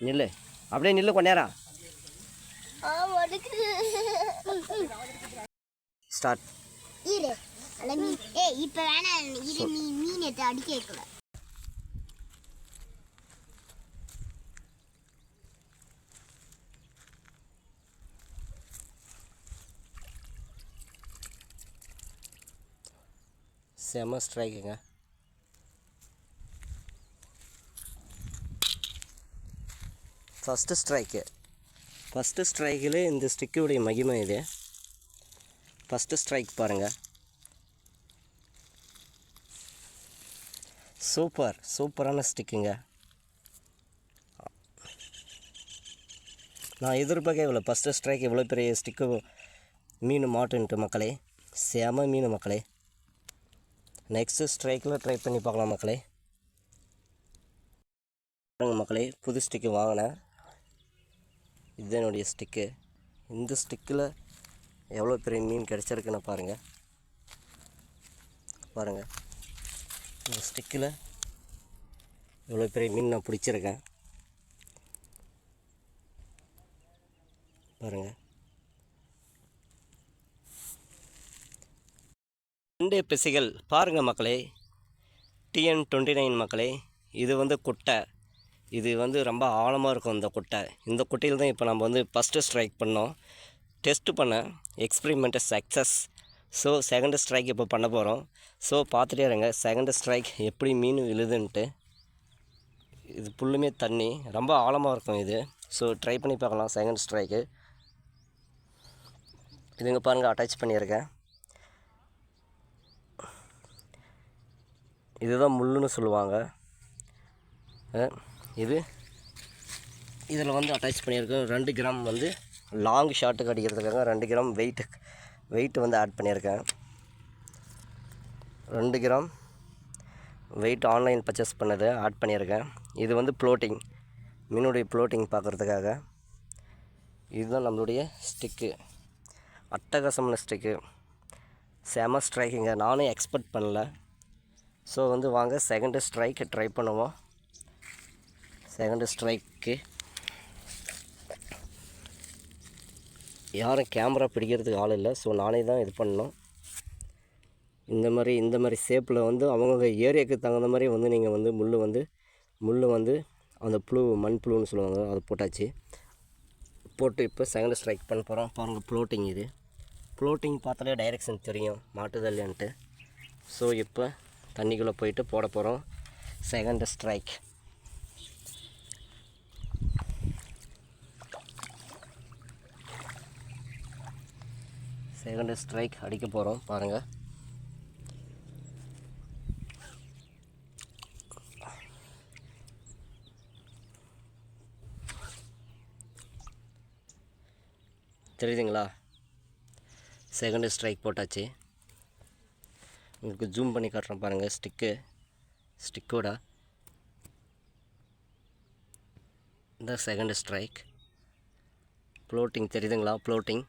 நில்லு. அப்படியே நில்லு கொஞ்ச நேரம். ஸ்டார்ட் இரு. அல்ல மீன் ஏய் இப்போ வேணாம் இரு மீன் மீன் எடுத்து அடிக்க வைக்கல செம ஸ்ட்ரைக்குங்க ஃபஸ்ட்டு ஸ்ட்ரைக்கு ஃபஸ்ட்டு ஸ்ட்ரைக்கில் இந்த ஸ்டிக்குடைய மகிமை இது. ஃபஸ்ட்டு ஸ்ட்ரைக் பாருங்கள் சூப்பர் சூப்பரான ஸ்டிக்குங்க நான் எதிர்பார்க்க இவ்வளோ ஃபஸ்ட்டு ஸ்ட்ரைக் இவ்வளோ பெரிய ஸ்டிக்கு மீன் மாட்டுன்ட்டு மக்களே. செம மீன் மக்களே. நெக்ஸ்ட்டு ஸ்ட்ரைக்கில் ட்ரை பண்ணி பார்க்கலாம் மக்களே. மக்களே புது ஸ்டிக்கு வாங்கினேன். இது என்னுடைய ஸ்டிக்கு. இந்த ஸ்டிக்கில் எவ்வளோ பெரிய மீன் கிடச்சிருக்குன்னு பாருங்கள் பாருங்கள் இந்த ஸ்டிக்கில் எவ்வளோ பெரிய மீன் நான் பிடிச்சிருக்கேன். பாருங்கள் ரெண்டு பிசைகள். பாருங்கள் மக்களே. டிஎன் டுவெண்ட்டி நைன் மக்களே. இது வந்து குட்டை. இது வந்து ரொம்ப ஆழமாக இருக்கும் இந்த குட்டை. இந்த குட்டையில் தான் இப்போ நம்ம வந்து ஃபஸ்ட்டு ஸ்ட்ரைக் பண்ணோம். டெஸ்ட் பண்ணேன் experiment success so second strike இப்போ பண்ண போகிறோம் ஸோ பார்த்துட்டே இருங்க. செகண்ட் ஸ்ட்ரைக் எப்படி மீன் விழுதுன்ட்டு. இது ஃபுல்லுமே தண்ணி. ரொம்ப ஆழமாக இருக்கும் இது. ஸோ ட்ரை பண்ணி பார்க்கலாம் செகண்ட் ஸ்ட்ரைக்கு இதுங்க பாருங்கள் அட்டாச் பண்ணியிருக்கேன். இதுதான் முள்ளுன்னு சொல்லுவாங்க. ஆ இது. இதில் வந்து அட்டாச் பண்ணியிருக்கேன். ரெண்டு கிராம் வந்து லாங் ஷாட்டுக்கு அடிக்கிறதுக்காக ரெண்டு கிராம் வெயிட் வெயிட் வந்து ஆட் பண்ணியிருக்கேன். ரெண்டு கிராம் வெயிட் ஆன்லைன் பர்ச்சேஸ் பண்ணது ஆட் பண்ணியிருக்கேன். இது வந்து ப்ளோட்டிங் மீனுடைய ப்ளோட்டிங் பார்க்குறதுக்காக. இதுதான் நம்மளுடைய ஸ்டிக்கு அட்டகாசமான ஸ்டிக்கு செம ஸ்ட்ரைக்குங்க நானும் எக்ஸ்பெக்ட் பண்ணல. ஸோ வந்து வாங்க செகண்டு ஸ்ட்ரைக்கு ட்ரை பண்ணுவோம். செகண்டு ஸ்ட்ரைக்கு யாரும் கேமரா பிடிக்கிறதுக்கு ஆள் இல்லை. ஸோ நானே தான் இது பண்ணோம் இந்த மாதிரி இந்த மாதிரி ஷேப்பில் வந்து அவங்கவுங்க ஏரியாவுக்கு தகுந்த மாதிரி வந்து நீங்கள் வந்து முள் வந்து முள் வந்து அந்த புழு மண் புழுன்னு சொல்லுவாங்க. அதை போட்டாச்சு. போட்டு இப்போ செகண்ட் ஸ்ட்ரைக் பண்ண போகிறோம் பாருங்கள் ப்ளோட்டிங் இது. ப்ளோட்டிங் பார்த்தாலே டைரெக்ஷன் தெரியும். மாட்டுதல் ஸோ இப்போ தண்ணிக்குள்ளே போயிட்டு போட போகிறோம் செகண்ட் ஸ்ட்ரைக் செகண்ட் ஸ்ட்ரைக் அடிக்க போகிறோம் பாருங்கள் தெரியுதுங்களா? செகண்ட் ஸ்ட்ரைக் போட்டாச்சு. உங்களுக்கு ஜூம் பண்ணி காட்டுறேன் பாருங்கள் ஸ்டிக்கு ஸ்டிக்கோட இந்த செகண்ட் ஸ்ட்ரைக் ப்ளோட்டிங் தெரியுதுங்களா? ப்ளோட்டிங்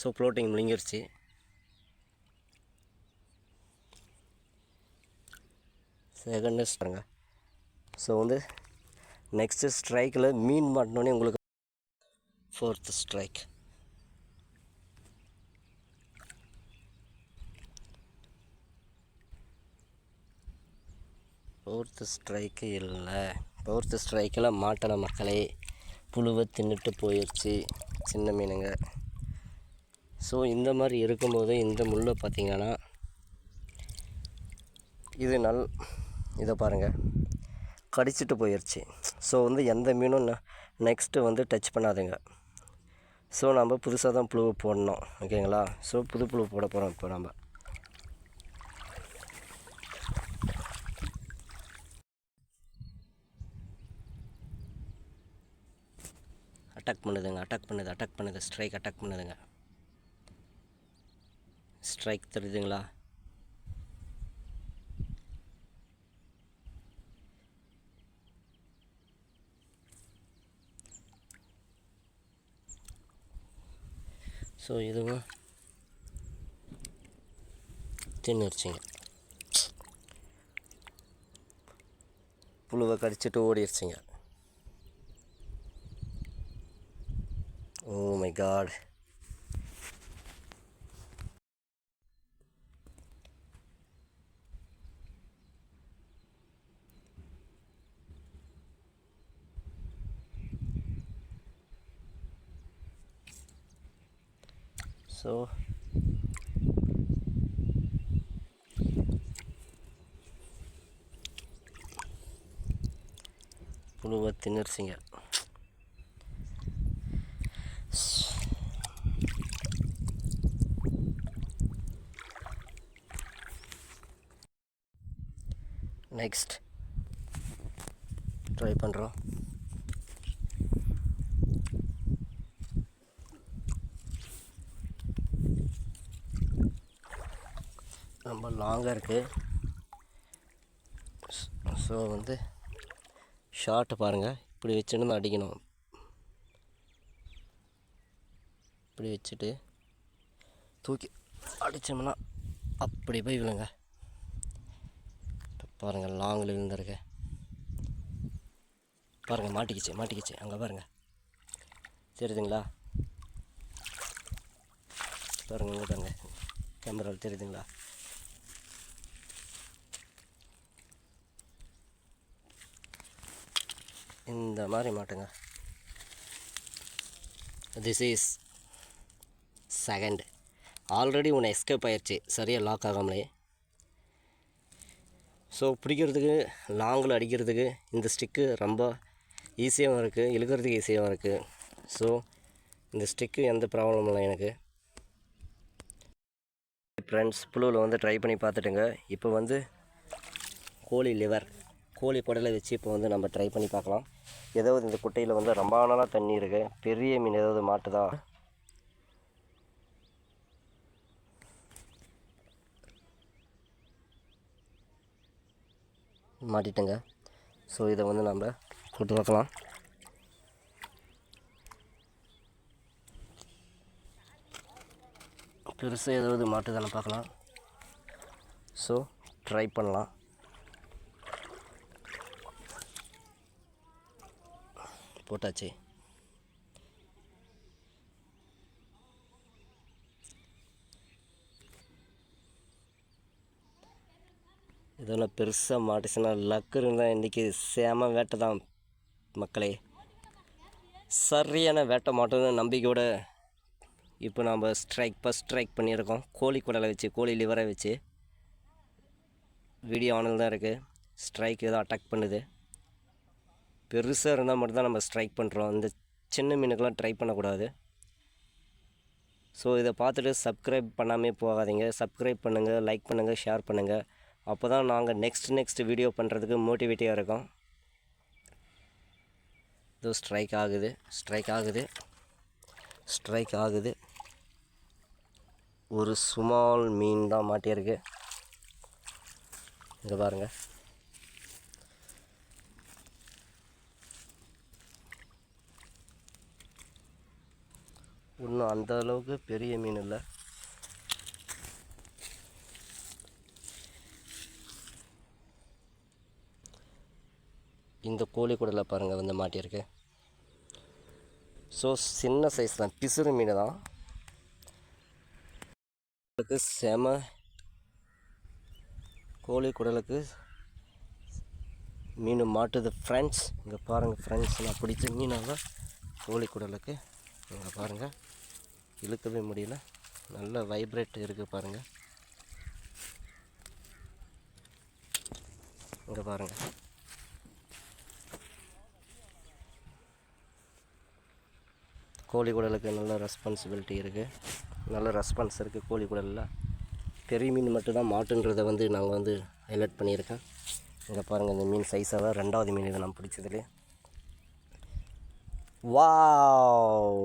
ஸோ ப்ளோட்டிங் முழுங்கிருச்சு. செகண்ட் பாருங்க. ஸோ வந்து நெக்ஸ்ட்டு ஸ்ட்ரைக்கில் மீன் மாட்டினோடனே உங்களுக்கு ஃபோர்த் ஸ்ட்ரைக் ஃபோர்த்து ஸ்ட்ரைக்கு இல்லை. ஃபோர்த்து ஸ்ட்ரைக்கில் மாட்டலை மக்களே புழுவை தின்னுட்டு போயிடுச்சு சின்ன மீனுங்க. ஸோ இந்த மாதிரி இருக்கும்போது இந்த முள்ளை பார்த்தீங்கன்னா இது நல் இதை பாருங்கள் கடிச்சிட்டு போயிடுச்சு ஸோ வந்து எந்த மீனும் நெக்ஸ்ட்டு வந்து டச் பண்ணாதுங்க. ஸோ நம்ம புதுசாக தான் புழு போடணும். ஓகேங்களா? ஸோ புது புழு போட போகிறோம் இப்போ நம்ம. அட்டாக் பண்ணுதுங்க அட்டாக் பண்ணுது அட்டாக் பண்ணுது ஸ்ட்ரைக் அட்டாக் பண்ணுதுங்க. ஸ்ட்ரைக் தருதுங்களா? ஸோ இதுவும் தின்னுருச்சுங்க புழுவை கடிச்சிட்டு ஓடிடுச்சிங்க oh oh my God so புழுவை திணறிச்சிங்க நெக்ஸ்ட் ட்ரை பண்ணுறோம் ரொம்ப லாங்காக இருக்குது ஸோ வந்து ஷார்ட்டை பாருங்கள் இப்படி வச்சுன்னு தான் அடிக்கணும். இப்படி வச்சுட்டு தூக்கி அடித்தோம்னா அப்படி போய் விழுங்க. பாருங்கள் லாங்கில் விழுந்திருக்கு. பாருங்கள் மாட்டிக்கிச்சு மாட்டிக்கிச்சு. அங்கே பாருங்கள் தெரியுதுங்களா? பாருங்கள் இங்கே பாருங்கள் கேமராவில் தெரியுதுங்களா? இந்த மாதிரி மாட்டுங்க. திஸ் இஸ் செகண்ட் ஆல்ரெடி உன்னை எஸ்கேப் ஆயிடுச்சு சரியாக லாக் ஆகாமலே. ஸோ பிடிக்கிறதுக்கு லாங்கில் அடிக்கிறதுக்கு இந்த ஸ்டிக்கு ரொம்ப ஈஸியாகவும் இருக்குது இழுக்கிறதுக்கு ஈஸியாகவும் இருக்குது ஸோ இந்த ஸ்டிக்கு எந்த ப்ராப்ளமும் இல்லை எனக்கு. ஃப்ரெண்ட்ஸ் புழுவில் வந்து ட்ரை பண்ணி பார்த்துட்டுங்க. இப்போ வந்து கோழி லிவர் கோழி குடலை வச்சு இப்போ வந்து நம்ம ட்ரை பண்ணி பார்க்கலாம். ஏதாவது இந்த குட்டையில் வந்து ரொம்ப நாளாக தண்ணி இருக்குது பெரிய மீன் ஏதாவது மாட்டுதா? மாட்டிட்டேங்க. ஸோ இதை வந்து நம்ம கொடுத்து பார்க்கலாம். பெருசாக ஏதாவது மாட்டுதானே பார்க்கலாம். ஸோ ட்ரை பண்ணலாம். போட்டாச்சு. இதெல்லாம் பெருசாக மாட்டுச்சுன்னா லக்கு இருந்தால் இன்றைக்கி சேம வேட்டை தான் மக்களே. சரியான வேட்டை மாட்டோம்னு நம்பிக்கையோட இப்போ நம்ம ஸ்ட்ரைக் ஃபஸ்ட் ஸ்ட்ரைக் பண்ணியிருக்கோம். கோழி குடலை வச்சு கோழி லிவரை வச்சு. வீடியோ ஆனில் தான் இருக்குது ஸ்ட்ரைக் ஏதோ அட்டாக் பண்ணுது. பெருசாக இருந்தால் மட்டும்தான் நம்ம ஸ்ட்ரைக் பண்ணுறோம் இந்த சின்ன மீனுக்கெல்லாம் ட்ரை பண்ணக்கூடாது. ஸோ இதை பார்த்துட்டு சப்ஸ்கிரைப் பண்ணாமே போகாதீங்க. சப்ஸ்கிரைப் பண்ணுங்கள் லைக் பண்ணுங்கள் ஷேர் பண்ணுங்கள் அப்போ தான் நாங்கள் நெக்ஸ்ட் நெக்ஸ்ட் வீடியோ பண்ணுறதுக்கு மோட்டிவேட்டிவாக இருக்கோம். இதோ ஸ்ட்ரைக் ஆகுது. ஸ்ட்ரைக் ஆகுது. ஸ்ட்ரைக் ஆகுது. ஒரு சுமால் மீன் தான் மாட்டியிருக்கு. இங்கே பாருங்கள் இன்னும் அந்த அளவுக்கு பெரிய மீன் இல்லை. இந்த கோழி குடலை பாருங்கள் வந்து மாட்டியிருக்கு. ஸோ சின்ன சைஸ் தான் பிசுறு மீன் தான். குடலுக்கு செம கோழி குடலுக்கு மீன் மாட்டுது ஃப்ரெண்ட்ஸ் இங்கே பாருங்கள் ஃப்ரெண்ட்ஸ் நான் பிடிச்ச மீனாக கோழி குடலுக்கு இங்கே பாருங்கள் இழுக்கவே முடியல. நல்ல வைப்ரேட் இருக்குது பாருங்கள் இங்கே பாருங்கள் கோழி குடலுக்கு நல்ல ரெஸ்பான்சிபிலிட்டி இருக்குது நல்ல ரெஸ்பான்ஸ் இருக்குது கோழி குடலில் பெரிய மீன் மட்டும்தான் மாட்டுன்றதை வந்து நாங்கள் வந்து ஹைலைட் பண்ணியிருக்கேன். இங்கே பாருங்கள் இந்த மீன் சைஸாக தான் ரெண்டாவது மீன் இதை நான் பிடிச்சதுலே வாவ்